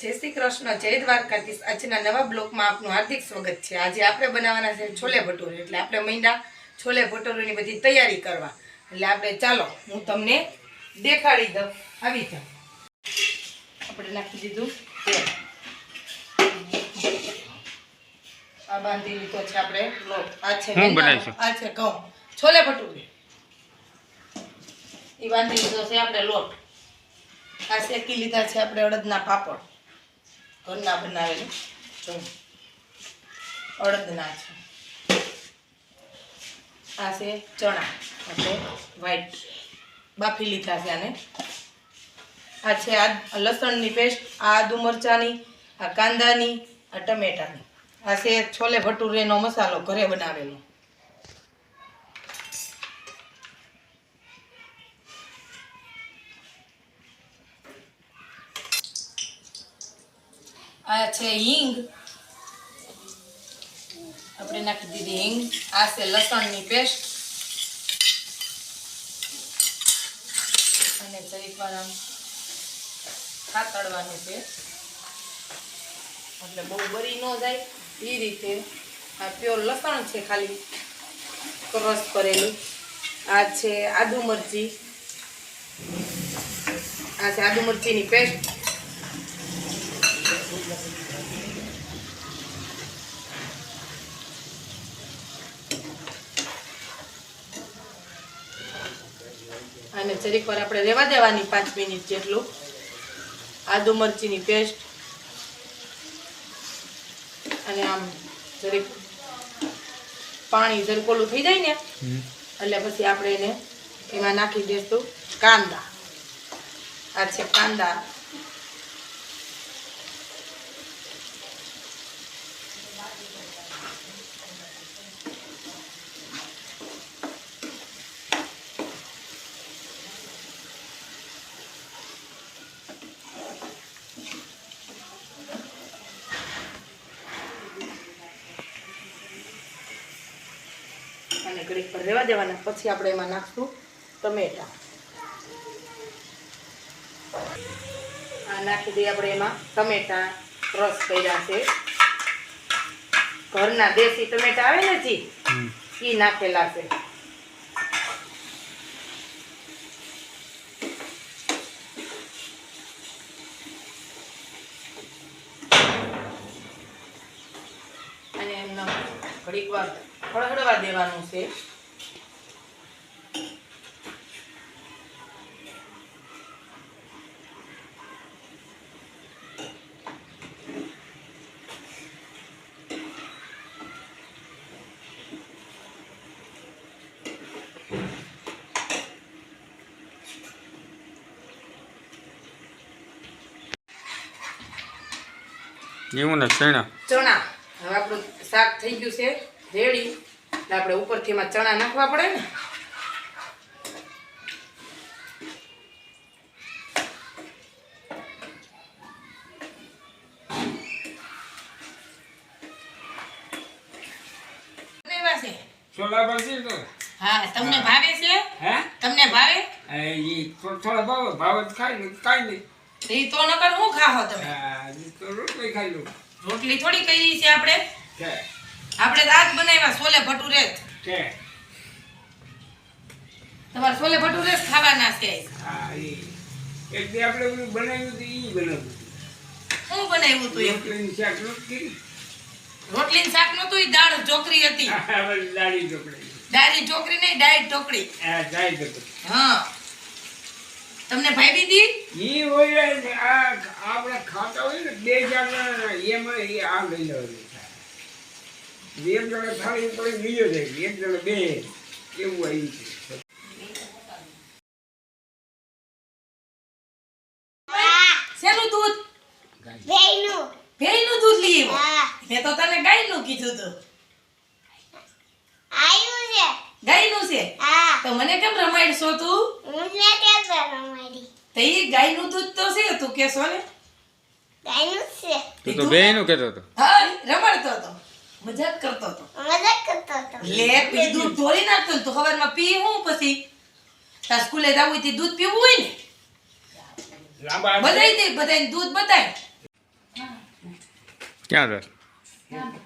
જય શ્રી કૃષ્ણ જય દ્વારકાધીશ. આજના નવા બ્લોકમાં આપનું હાર્દિક સ્વાગત છે. આજે આપણે બનાવવાના છે છોલે ભટુરે. એટલે આપણે મહિના છોલે ભટુરેની બધી તૈયારી કરવા. એટલે આપણે ચાલો હું તમને દેખાડી દઉં. આવી જાઉં આપણે નાખી દીધું તેલ. આ બાંધી લીધો છે આપણે લોટ આ છે આ છે ઘઉં. છોલે ભટુરે. એ બાંધી લીધો છે આપણે લોટ આ શેકી લીધા છે આપણે અડદના પાપડ. ઘરના બનાવેલું. જો, અડદના છે. આ છે ચણા અને વ્હાઈટ બાફી લીધા છે આને. આ છે આ લસણની પેસ્ટ આ આદુ મરચાંની, આ કાંદાની, આ ટમેટાની. આ છે છોલે ભટુરેનો મસાલો ઘરે બનાવેલો. આ છે હિંગ. આપણે નાખી દીધી હિંગ. આ છે લસણની પેસ્ટ. અને જરીક વાર છે. એટલે બહુ બરી ન જાય એ રીતે. આ પ્યોર લસણ છે ખાલી ક્રસ કરેલું. આ છે આદુ મરચી. આ છે આદુ મરચીની પેસ્ટ. અને જરીક વાર આપણે રેવા દેવાની પાંચ મિનિટ જેટલું. આદુ મરચીની પેસ્ટ. અને આમ જરીક પાણી જરીક ઓલું થઈ જાય ને એટલે પછી આપણે એને એમાં નાખી દઈશું કાંદા. આ છે કાંદા અને ઘડીક પર રહેવા દેવાના પછી આપણે એમાં નાખશું ટમેટા. આ નાખી દઈએ આપણે એમાં ટમેટા રસ કર્યા છે. ઘરના દેશી ટમેટા આવે ને જી એ નાખેલા છે. અને એમના ઘડીક વાર હળહળવા દેવાનું છે. એવું ને ચણા. ચણા. હવે આપણું શાક થઈ ગયું છે રેડી. આપણે ઉપરથી એમાં ચણા નાખવા પડે ને. છોલા ભાજી તો? હા તમને ભાવે છે? હે? તમને ભાવે? એ થોડા ભાવ. ભાવ જ ખાય ને કાઈ નહીં એ તો નકર હું ખાહો તમે? હા, ઈ તો રોટલી ખાઈ લો રોટલી થોડી કરી છે આપણે? કે? આપણે દાંત બનાવ્યા છોલે ભટુરે કે? તમારે છોલે ભટુરે ખાવાના છે હા ઈ. એક દી આપણે બનાવ્યું હતું ઈ બનાવ્યું હું બનાવ્યું તો એમ? રોટલીની શાક રોટલી રોટલી શાક નતું ઈ દાળ ચોકરી હતી. હા, દાળી ઢોકળી. દાળી ચોકરી નહીં ડાયટ ઢોકળી. હા દાળી ઢોકળી. હા. તમને ભાઈ દીધી ઈ હોય ને આ આપણે ખાતા હોય ને બે જાતના એમાં એ આ લઈ લેવાનું થાય. એક જણા થાળી ઉપર બીજો જાય. એક જણા બે. એવું આવી છે. શેનું દૂધ? વેઈનું ભેંસનું દૂધ લઈ આવ્યો? મેં તો તને ગાયનું કીધું તું. આયુ છે. ગાયનું છે? હા. તો મને કેમ રમાડશો તું? મને કેમ રમાડી? તો ગાયનું દૂધ તો છે તું કેશો ને? ગાયનું છે. તું તો બે કહેતો હતો. હા રમાડતો હતો. મજાક કરતો હતો. મજાક કરતો હતો. લે પી દૂધ ઢોળી નાખતો તો સવારમાં પી હું પછી? તાર સ્કૂલે જવું હોય તે દૂધ પીવું હોય ને? બધાય દે બધાય દૂધ બતાય. ક્યાં છે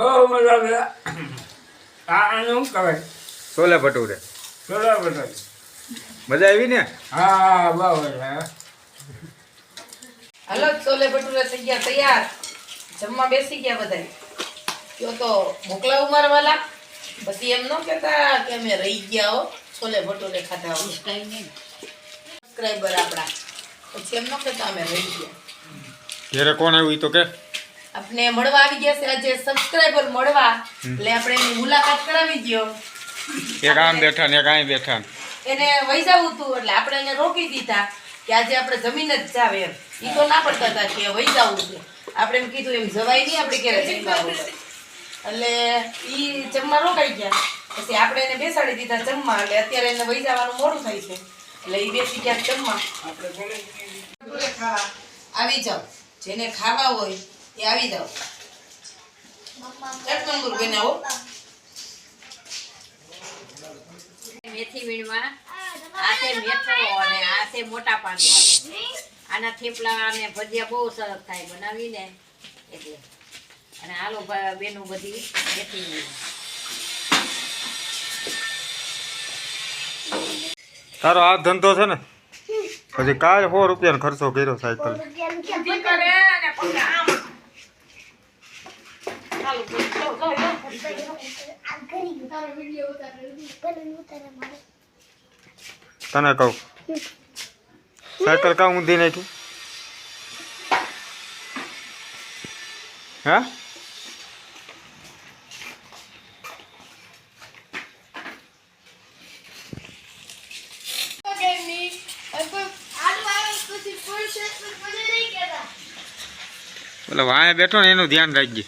બહુ મજા આવે. આ આનું શું કહેવાય? છોલે ભટુરે. છોલા ભટુરે. મજા આવી ને? હા બહુ મજા હાલો છોલે ભટુરે થઈ ગયા તૈયાર. જમવા બેસી ગયા બધા કયો તો મોકલા મારા વાલા પછી એમ ન કહેતા કે અમે રહી ગયા હો છોલે ભટુરે ખાધા હોય કઈ નહીં સબસ્ક્રાઈબર આપણા પછી એમ ન કહેતા અમે રહી ગયા. ઘેરે કોણ આવ્યું તો કે? આપણે મળવા આવી ગયા છે. આજે સબસ્ક્રાઇબર મળવા. એટલે આપણે એની મુલાકાત કરાવી ગયો એક આમ બેઠા ને એક અહીં બેઠા એને વહી જવું હતું એટલે આપણે એને રોકી દીધા કે આજે આપણે જમીન જ જાવ એમ. ઈ તો ના પડતા હતા કે વહી જવું છે. આપણે એમ કીધું એમ જવાય નહીં આપણે ઘરે જમવા એટલે ઈ જમવા રોકાઈ ગયા. પછી આપણે એને બેસાડી દીધા જમવા એટલે અત્યારે એને વહી જવાનું મોડું થાય છે. એટલે ઈ બેસી ગયા જમવા. આવી જાઓ. જેને ખાવા હોય આવી જાઓ. એક નંબર બનાવો. મેથી વીણવા. આ છે મેથો અને આ છે મોટા પાંદડા આના થેપલા અને ભજીયા બહુ સરસ થાય બનાવીને. એટલે. અને હાલો બેનું બધી મેથી વીણવા. તારો આ ધંધો છે ને? પછી કાલ સો રૂપિયાનો ખર્ચો કર્યો સાયકલ. તને કહું. સાયકલ કા ઊંધી નાખી? હા? એટલે વાંહે બેઠો ને એનું ધ્યાન રાખજે.